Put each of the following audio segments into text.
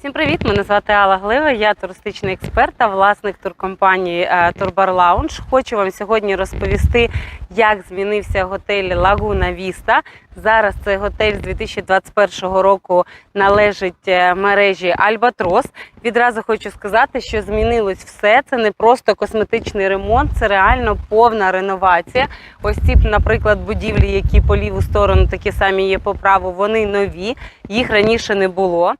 Всім привіт! Мене звати Алла Глива, я туристичний експерт та власник туркомпанії е, Турбар Лаунж. Хочу вам сьогодні розповісти, як змінився готель Лагуна Віста. Зараз цей готель з 2021 року належить е, мережі Альбатрос. Відразу хочу сказати, що змінилось все. Це не просто косметичний ремонт, це реально повна реновація. Ось ці, наприклад, будівлі, які по ліву сторону такі самі є по праву, вони нові. Їх раніше не було.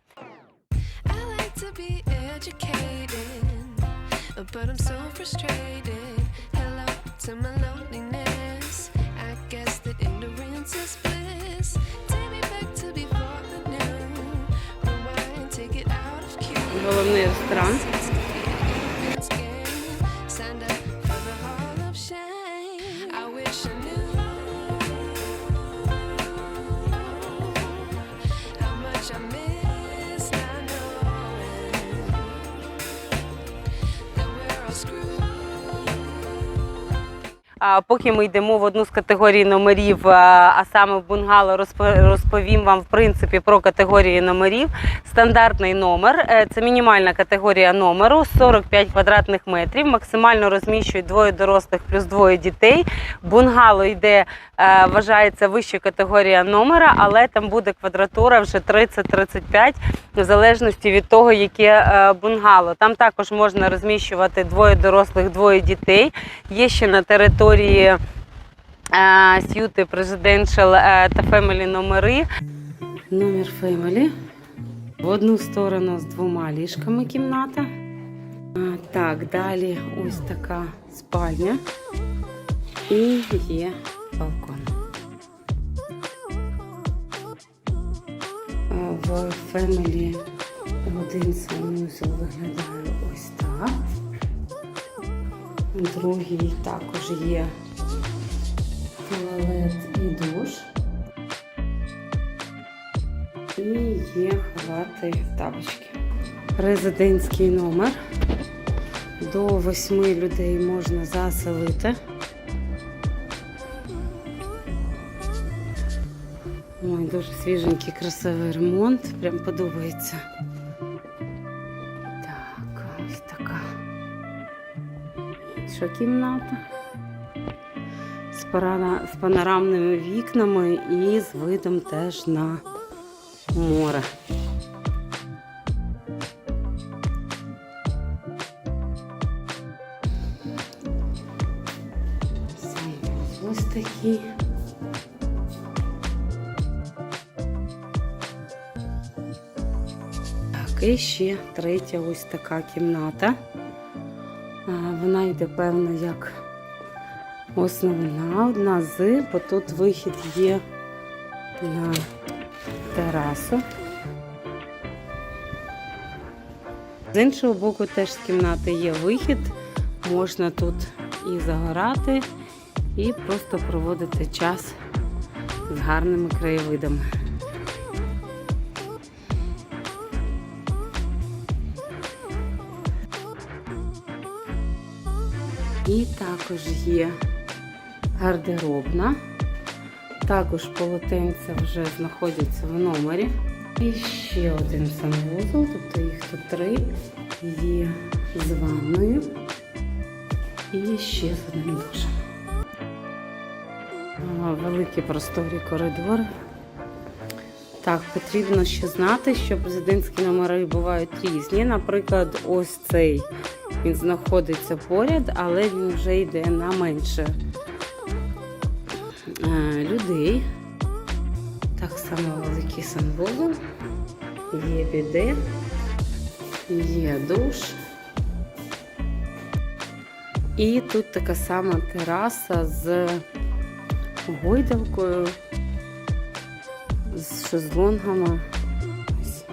Cue. Поки ми йдемо в одну з категорій номерів, а саме в бунгало, розпо- розповім вам в принципі про категорії номерів. Стандартний номер е, це мінімальна категорія номеру 45 квадратних метрів. Максимально розміщують двоє дорослих плюс двоє дітей. Бунгало йде, е, вважається вища категорія номера, але там буде квадратура вже 30-35, в залежності від того, яке е, бунгало. Там також можна розміщувати двоє дорослих, двоє дітей. Є ще на території е, С'юти Presidential е, та Family номери. Номер Family. В одну сторону з двома ліжками кімната. Так, далі ось така спальня. І є балкон. В Family один санузел виглядає ось так. Другий також є туалет і душ. І є халати тапочки. Резидентський номер. До восьми людей можна заселити. Ой, дуже свіженький, красивий ремонт. Прям подобається. Що кімната? З, панорамними вікнами і з видом теж на море. Ось такий. Так, і ще третя ось така кімната. Вона йде, певно, як основна, одна з, бо тут вихід є на терасу. З іншого боку, теж з кімнати є вихід. Можна тут і загорати, і просто проводити час з гарними краєвидами. І також є гардеробна. Також полотенця вже знаходяться в номері. І ще один санвузол, тобто їх тут три. Є з ванною і ще з одним душем. А, Великі просторі коридори. Так, потрібно ще знати, що президентські номери бувають різні. Наприклад, ось цей він знаходиться поряд, але він вже йде на менше е, людей. Так само великий санвузол, є біде, є душ. І тут така сама тераса з гойдалкою, шезлонгами. Ось.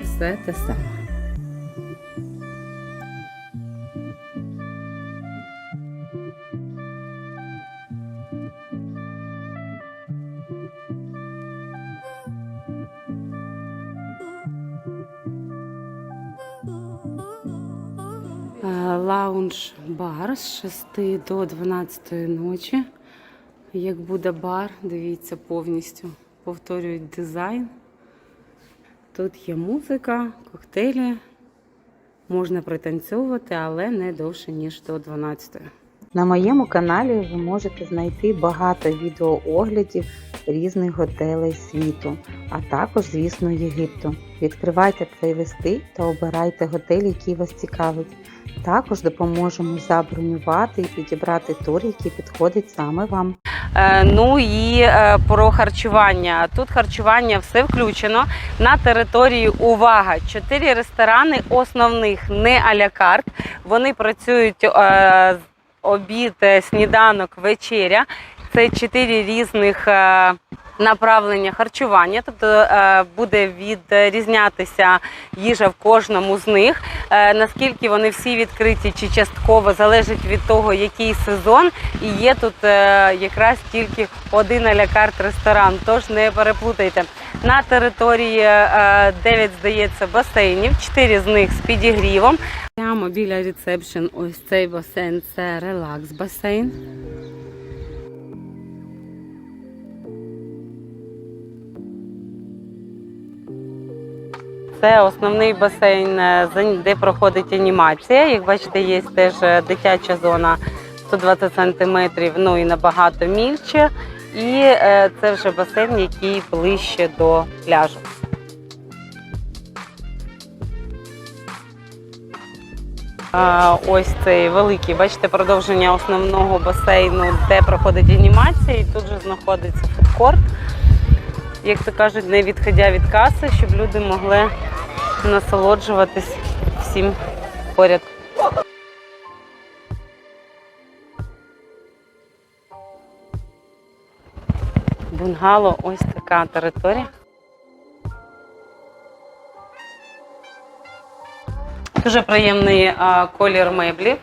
Все те саме. Е, Лаунж-бар з 6 до 12 ночі. Як буде бар, дивіться повністю. Повторюють дизайн. Тут є музика, коктейлі. Можна пританцьовувати, але не довше, ніж до 12. На моєму каналі ви можете знайти багато відеооглядів різних готелей світу, а також, звісно, Єгипту. Відкривайте плейлисти та обирайте готель, який вас цікавить. Також допоможемо забронювати і підібрати тур, який підходить саме вам. Е, Ну і е, про харчування. Тут харчування все включено. На території увага! Чотири ресторани основних не а-ля. Вони працюють е, обід, сніданок, вечеря. Це чотири різних направлення харчування, тобто е, буде відрізнятися їжа в кожному з них. Е, Наскільки вони всі відкриті чи частково залежить від того, який сезон. І є тут е, якраз тільки один а-ля карт ресторан, тож не переплутайте. На території е, 9, здається, басейнів, 4 з них з підігрівом. Прямо біля ресепшн ось цей басейн це релакс Це основний басейн, е, де проходить анімація. Як бачите, є теж е, дитяча зона 120 сантиметрів, ну і набагато мільче. І е, це вже басейн, який ближче до пляжу. Ось цей великий, бачите, продовження основного басейну, де проходить анімація, і тут же знаходиться фудкорт. Як то кажуть, не відходя від каси, щоб люди могли насолоджуватись всім поряд. Бунгало ось така територія. Дуже приємний колір меблів.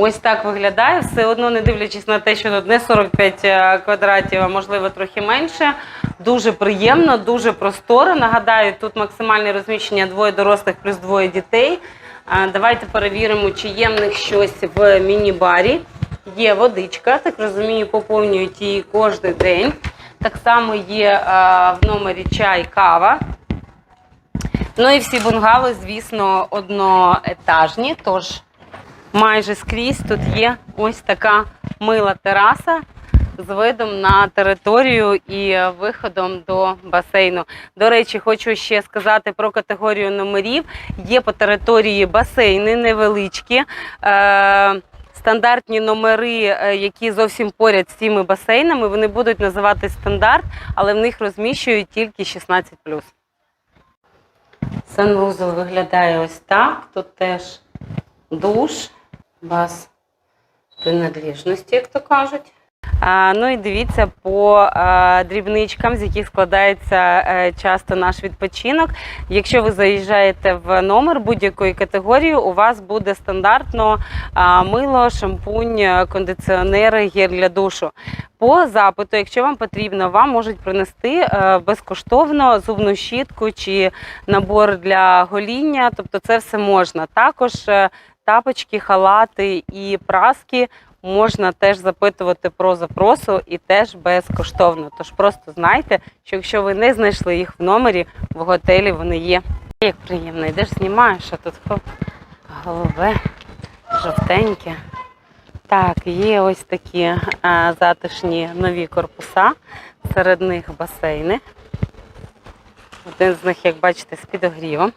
Ось так виглядає. Все одно, не дивлячись на те, що тут не 45 е, квадратів, а можливо трохи менше. Дуже приємно, дуже просторо. Нагадаю, тут максимальне розміщення двоє дорослих плюс двоє дітей. Давайте перевіримо, чи є в них щось в міні-барі. Є водичка, так розумію, поповнюють її кожен день. Так само є в номері чай, кава. Ну і всі бунгало, звісно, одноетажні, тож майже скрізь тут є ось така мила тераса з видом на територію і виходом до басейну. До речі, хочу ще сказати про категорію номерів. Є по території басейни невеличкі. Е- Стандартні номери, е, які зовсім поряд з цими басейнами, вони будуть називати стандарт, але в них розміщують тільки 16 Санвузол виглядає ось так. Тут теж душ, бас принадлежності, як то кажуть. Ну і дивіться по дрібничкам, з яких складається е, часто наш відпочинок. Якщо ви заїжджаєте в номер будь-якої категорії, у вас буде стандартно мило, шампунь, кондиціонери, гель для душу. По запиту, якщо вам потрібно, вам можуть принести е, безкоштовно зубну щітку чи набор для гоління. Тобто це все можна. Також е, тапочки, халати і праски можна теж запитувати про запросу і теж безкоштовно. Тож просто знайте, що якщо ви не знайшли їх в номері, в готелі вони є. Як приємно, йдеш, знімаєш, а тут хоп, голове, жовтеньке. Так, є ось такі е, затишні нові корпуса, серед них басейни. Один з них, як бачите, з підогрівом.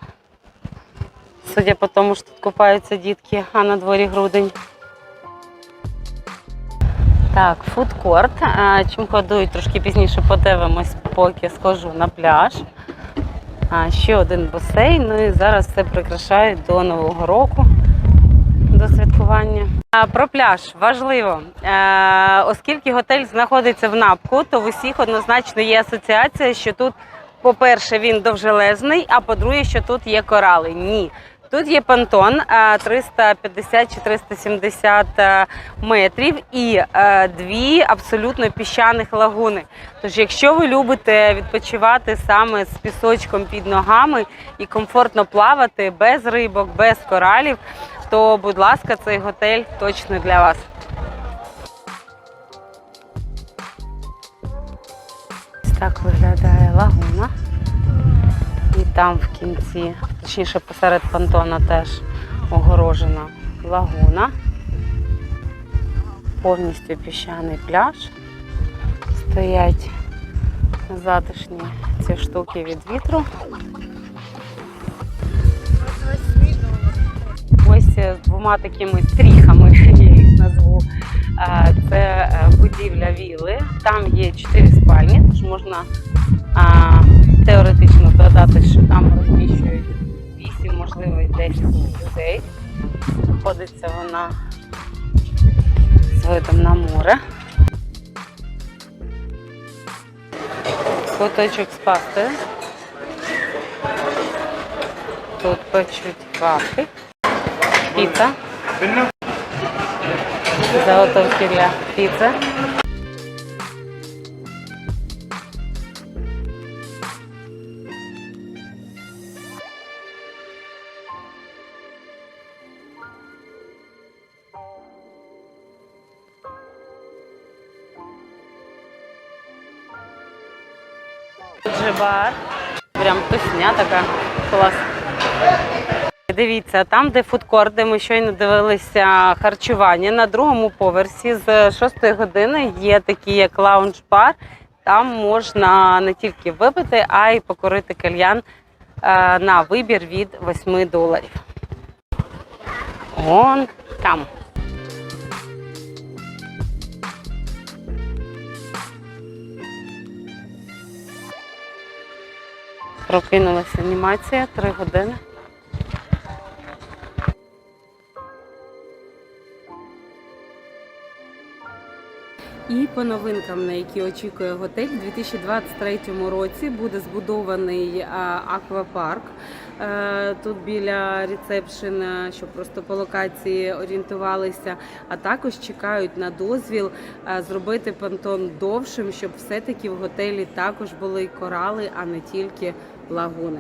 Судя по тому, що тут купаються дітки, а на дворі грудень. Так, фудкорт. Чим ходують, трошки пізніше подивимось, поки схожу на пляж. Ще один басейн. Ну і зараз все прикрашають до Нового року, до святкування. Про пляж важливо. Оскільки готель знаходиться в напку, то в усіх однозначно є асоціація, що тут, по-перше, він довжелезний, а по-друге, що тут є корали. Ні. Тут є понтон е, 350 чи 370 е, метрів і е, дві абсолютно піщаних лагуни. Тож, якщо ви любите відпочивати саме з пісочком під ногами і комфортно плавати без рибок, без коралів, то, будь ласка, цей готель точно для вас. Так виглядає лагуна. І там в кінці, точніше посеред понтона теж огорожена лагуна. Повністю піщаний пляж. Стоять затишні ці штуки від вітру. Ось двома такими стріхами, я їх назву. Це е, будівля віли. Там є чотири спальні, тож можна теоретично додати, що там розміщують 8, можливо, 10 людей. Знаходиться вона з видом на море. Куточок з пастою. Тут печуть вафлі. Піца. Заготовки для піци. Тут же бар. Прям тусня така клас. Дивіться, там, де фудкорт, де ми щойно дивилися харчування, на другому поверсі з 6 години є такий як лаунж-бар. Там можна не тільки випити, а й покорити кальян е, на вибір від 8 доларів. Он там. Прокинулася анімація 3 години. І по новинкам, на які очікує готель, у 2023 році буде збудований аквапарк. Е, Тут біля ресепшн, щоб просто по локації орієнтувалися. А також чекають на дозвіл е, зробити понтон довшим, щоб все-таки в готелі також були корали, а не тільки лагуни.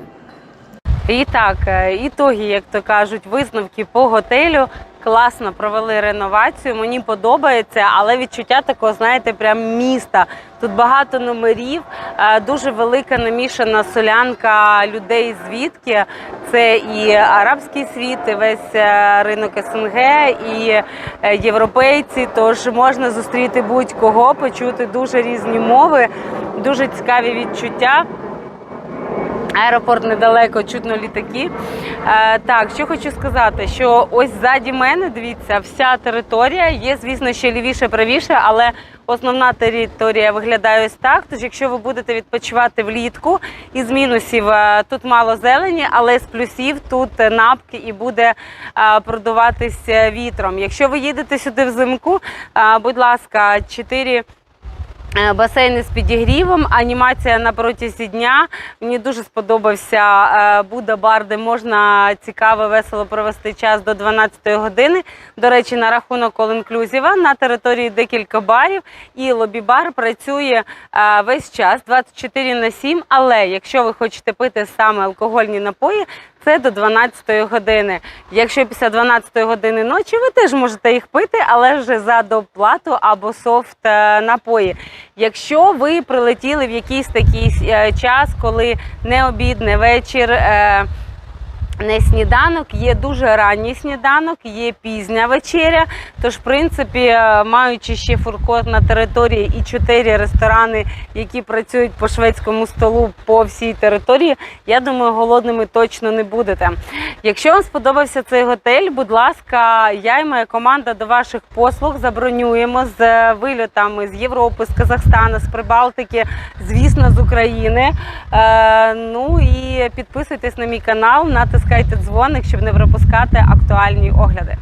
І так, е, ітоги, як то кажуть, висновки по готелю. Класно провели реновацію. Мені подобається, але відчуття такого, знаєте, прям міста. Тут багато номерів, е, дуже велика намішана солянка людей. Звідки це і арабський світ, і весь е, ринок СНГ, і е, європейці. Тож можна зустріти будь-кого, почути дуже різні мови, дуже цікаві відчуття. Аеропорт недалеко, чутно літаки. Е, так, що хочу сказати, що ось ззаді мене, дивіться, вся територія є, звісно, ще лівіше, правіше, але основна територія виглядає ось так. Тож, якщо ви будете відпочивати влітку, із мінусів е, тут мало зелені, але з плюсів тут напки і буде е, продуватись вітром. Якщо ви їдете сюди взимку, будь ласка, 4 Е, Басейни з підігрівом, анімація на протязі дня. Мені дуже сподобався е, Буда бар, де можна цікаво, весело провести час до 12 години. До речі, на рахунок all-inclusive на території декілька барів, і лобі-бар працює е, весь час 24 на 7. Але якщо ви хочете пити саме алкогольні напої, це до 12 години. Якщо після 12 години ночі, ви теж можете їх пити, але вже за доплату або софт е, напої. Якщо ви прилетіли в якийсь такий е, час, коли не обід, не вечір. Не сніданок, є дуже ранній сніданок, є пізня вечеря. Тож, в принципі, е, маючи ще фуркот на території і чотири ресторани, які працюють по шведському столу по всій території, я думаю, голодними точно не будете. Якщо вам сподобався цей готель, будь ласка, я і моя команда до ваших послуг забронюємо з е, вильотами з Європи, з Казахстану, з Прибалтики, звісно, з України. Е, ну і підписуйтесь на мій канал, натискайте дзвоник, щоб не пропускати актуальні огляди.